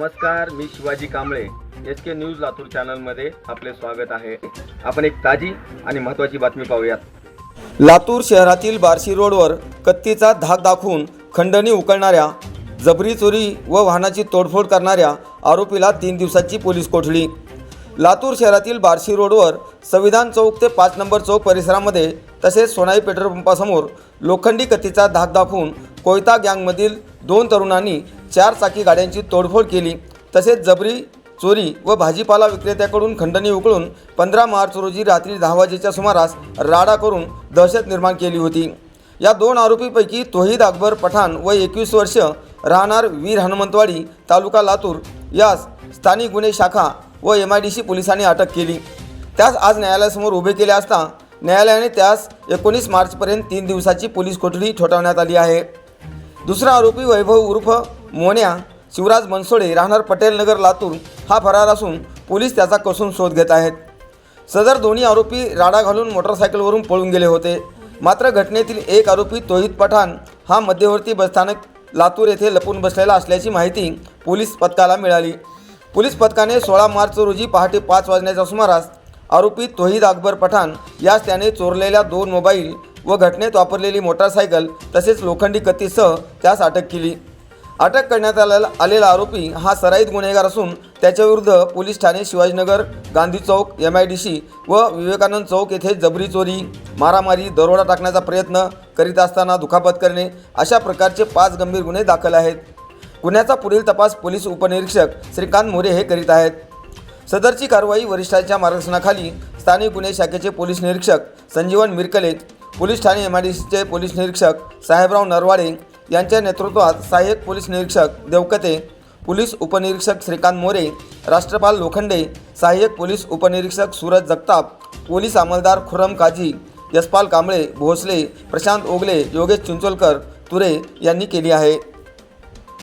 नमस्कार मी Shivaji Kamble. H K news Latur चॅनलमध्ये आपले स्वागत आहे. आपण एक ताजी आणि महत्त्वाची बातमी पाहूयात. लातूर शहरातील बार्शी रोडवर कत्तीचा धाक दाखवून खंडणी उकळणाऱ्या जबरी चोरी व वाहनाची तोडफोड करणाऱ्या आरोपीला तीन दिवसाची पोलीस कोठडी. लातूर शहरातील बार्शी रोडवर संविधान चौक ते पाच नंबर चौक परिसरामध्ये तसेच सोनाई पेट्रोल पंपासमोर लोखंडी कत्तीचा धाक दाखवून कोयता गँगमधील दोन तरुणांनी चार चाकी गाड्यांची तोडफोड केली. तसेच जबरी चोरी व भाजीपाला विक्रेत्याकडून खंडणी उकळून पंधरा मार्च रोजी रात्री दहा वाजेच्या सुमारास राडा करून दहशत निर्माण केली होती. या दोन आरोपीपैकी तोहीद अकबर पठाण व एकवीस वर्ष राहणार वीर हनुमंतवाडी तालुका लातूर यास स्थानिक गुन्हे शाखा व एम आय डी सी पोलिसांनी अटक केली. त्यास आज न्यायालयासमोर उभे केले असता न्यायालयाने त्यास एकोणीस मार्चपर्यंत तीन दिवसाची पोलीस कोठडी ठोठावण्यात आली आहे. दुसरा आरोपी वैभव उर्फ मोन्या शिवराज बनसोडे राहणार पटेल नगर लातूर हा फरार असून पोलीस त्याचा कसून शोध घेत आहेत. सदर दोन्ही आरोपी राडा घालून मोटरसायकलवरून पळून गेले होते. मात्र घटनेतील एक आरोपी तोहित पठाण हा मध्यवर्ती बसस्थानक लातूर येथे लपून बसलेला असल्याची माहिती पोलीस पथकाला मिळाली. पोलीस पथकाने सोळा मार्च रोजी पहाटे पाच वाजण्याच्या सुमारास आरोपी तोहिद अकबर पठाण यास त्याने चोरलेल्या दोन मोबाईल व घटनेत वापरलेली मोटारसायकल तसेच लोखंडी कत्तीसह त्यास अटक केली. अटक करण्यात आलेला आलेला आरोपी हा सराईत गुन्हेगार असून त्याच्याविरुद्ध police Thane Shivajinagar Gandhi Chowk M I D C व विवेकानंद चौक येथे जबरी चोरी मारामारी दरोडा टाकण्याचा प्रयत्न करीत असताना दुखापत करणे अशा प्रकारचे पाच गंभीर गुन्हे दाखल आहेत. गुन्ह्याचा पुढील तपास पोलीस उपनिरीक्षक श्रीकांत मोरे हे करीत आहेत. सदरची कारवाई वरिष्ठांच्या मार्गदर्शनाखाली स्थानिक गुन्हे शाखेचे पोलीस निरीक्षक संजीवन मिरकले पोलीस ठाणे एम आय डी सीचे पोलीस निरीक्षक साहेबराव नरवाडे यांच्या नेतृत्वात सहाय्यक पोलीस निरीक्षक देवकते पोलीस उपनिरीक्षक श्रीकांत मोरे राष्ट्रपाल लोखंडे सहाय्यक पोलीस उपनिरीक्षक सूरज जगताप पोलीस अंमलदार खुरम काझी यशपाल कांबळे भोसले प्रशांत ओगले योगेश चिंचोलकर तुरे यांनी केली आहे.